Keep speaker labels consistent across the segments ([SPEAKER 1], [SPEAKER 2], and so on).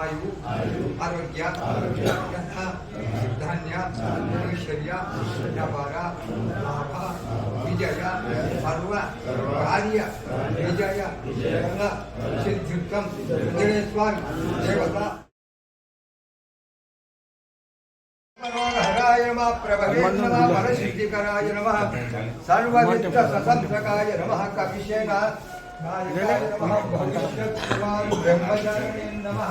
[SPEAKER 1] आयु आरोग्य यथ धान्य ऐश्वर्य व्यापार लाभ विजय सर्व कार्य विजय सिद्धिम विजय स्वामी देवता। मनोहराय नम प्रभवे नम परसिद्धिकराय नम। सर्ववित्त प्रशंसकाय नम कपिशेन। नमः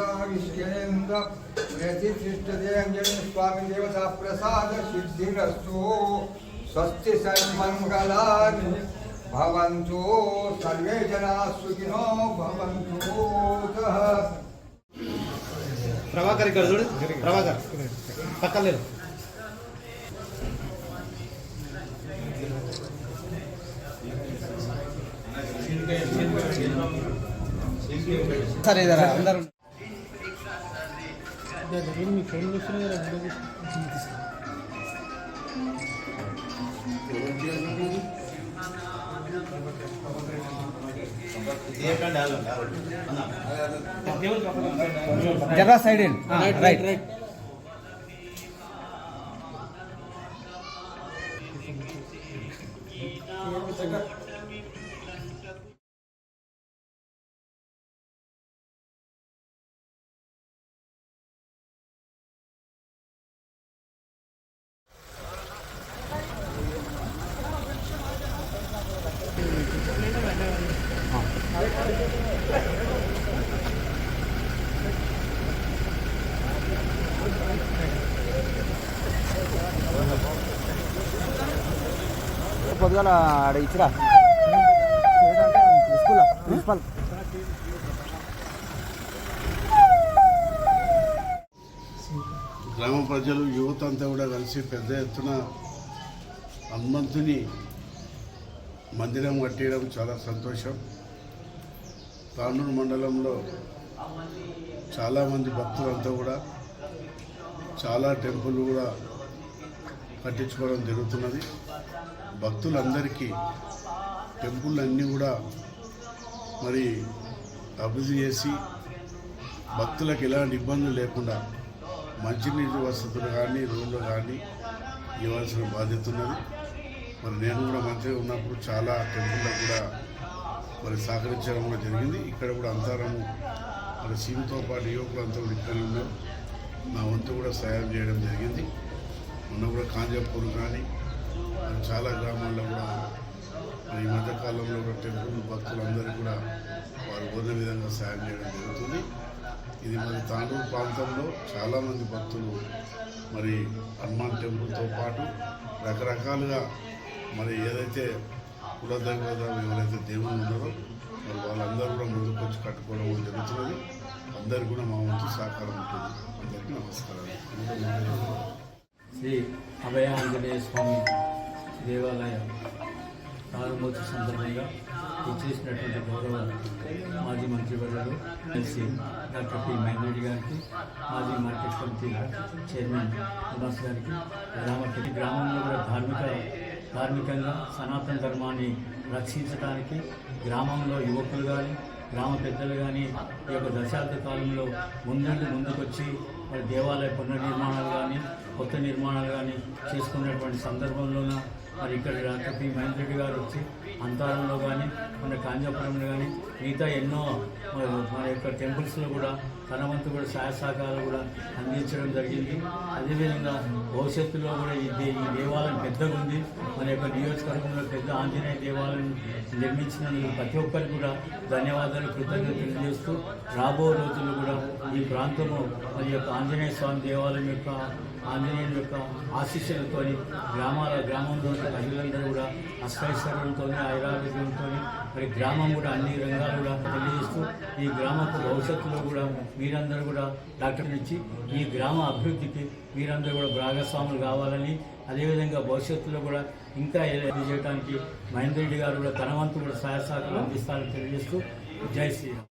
[SPEAKER 1] భవతి శతావిష్యేంద్ర ప్రతిష్ఠతే అంజనే స్వామి దేవతా ప్రసాద సిద్ధిరస్తు స్వస్తి సన్మంగళాని భవంతు సర్వే జనా సుఖినో Ya
[SPEAKER 2] da elini körün üstüne göre burada bir cildis. जगह साइड इन राइट राइट పొద్దుగాల ఆడ ఇచ్చిరా. School principal.
[SPEAKER 3] గ్రామ ప్రజలు యువత అంతా కూడా కలిసి పెద్ద ఎత్తున హనుమంతుని మందిరం కట్టేయడం చాలా సంతోషం. తాండూరు మండలంలో చాలామంది భక్తులంతా కూడా చాలా టెంపుల్ కూడా కట్టించుకోవడం జరుగుతున్నది. భక్తులందరికీ టెంపుల్ అన్నీ కూడా మరి అభివృద్ధి చేసి భక్తులకు ఎలాంటి ఇబ్బందులు లేకుండా మంచినీటి వసతులు కానీ రోడ్లు కానీ ఇవ్వాల్సిన బాధ్యత ఉన్నది. మరి నేను కూడా మంచిగా ఉన్నప్పుడు చాలా టెంపుల్లో కూడా మరి సహకరించడం కూడా జరిగింది. ఇక్కడ కూడా అంతరము మరి సీమతో పాటు యువకులు అంతా కూడా ఇక్కడే ఉన్నారు. నా వంతు కూడా సహాయం చేయడం జరిగింది. మొన్న కూడా కాంజాపూర్ కానీ చాలా గ్రామాల్లో కూడా ఈ మధ్యకాలంలో కూడా టెంపుల్ భక్తులందరూ కూడా వారు కోరిన విధంగా సహాయం చేయడం జరుగుతుంది. ఇది మన తాండూరు ప్రాంతంలో చాలామంది భక్తులు మరి హనుమాన్ టెంపుల్తో పాటు రకరకాలుగా మరి ఏదైతే కులదైవతం ఎవరైతే దేవుడు ఉన్నారో మరి వాళ్ళందరూ కూడా ముందుకు వచ్చి కట్టుకోవడం జరుగుతున్నది. అందరికీ కూడా మా వంతు సహకారం ఉంటుంది. అందరికీ నమస్కారాలు.
[SPEAKER 4] శ్రీ అభయాంజనేయ స్వామి దేవాలయ ప్రారంభోత్సవ సందర్భంగా ఇచ్చేసినటువంటి గౌరవ మాజీ మంత్రివర్యులు ఎల్సీ డాక్టర్ పి. మైనారెడ్డి గారికి మాజీ మార్కెట్ కమిటీ చైర్మన్ నివాస్ గారికి గ్రామ గ్రామంలో కూడా ధార్మిక ధార్మికంగా సనాతన ధర్మాన్ని రక్షించడానికి గ్రామంలో యువకులు కానీ గ్రామ పెద్దలు కానీ ఈ యొక్క దశాబ్ద కాలంలో ముందండి ముందుకొచ్చి మరి దేవాలయ పునర్నిర్మాణాలు కానీ కొత్త నిర్మాణాలు కానీ చేసుకున్నటువంటి సందర్భంలోన? మరి ఇక్కడ డాక్టర్ పి మహేంద్ర రెడ్డి గారు వచ్చి అంతారంలో కానీ మన కాంజాపురంలో కానీ మిగతా ఎన్నో మన యొక్క టెంపుల్స్లో కూడా తన వంతు కూడా సహాయ సహకారాలు కూడా అందించడం జరిగింది. అదేవిధంగా భవిష్యత్తులో కూడా ఈ దే- ఈ దేవాలయం పెద్దగా ఉంది. మన యొక్క నియోజకవర్గంలో పెద్ద ఆంజనేయ దేవాలయం నిర్మించినందుకు ప్రతి ఒక్కరికి కూడా ధన్యవాదాలు కృతజ్ఞతలు తెలియజేస్తూ రాబో రోజుల్లో కూడా ఈ ప్రాంతము మరి యొక్క ఆంజనేయ స్వామి దేవాలయం యొక్క ఆంజనేయుని యొక్క ఆశీస్సులతో గ్రామాల గ్రామంలో ప్రజలందరూ కూడా అష్టైశ్వర్యంతో ఐరారోగ్యంతో మరి గ్రామం కూడా అన్ని రంగాలు కూడా తెలియజేస్తూ ఈ గ్రామపు భవిష్యత్తులో కూడా మీరందరూ కూడా డాక్టర్ ఇచ్చి ఈ గ్రామ అభివృద్ధికి మీరందరూ కూడా భాగస్వాములు కావాలని అదేవిధంగా భవిష్యత్తులో కూడా ఇంకా చేయడానికి మహేందర్ రెడ్డి గారు కూడా తన వంతు కూడా సహాయ సహకారం అందిస్తారని తెలియజేస్తూ జై శ్రీరామ్.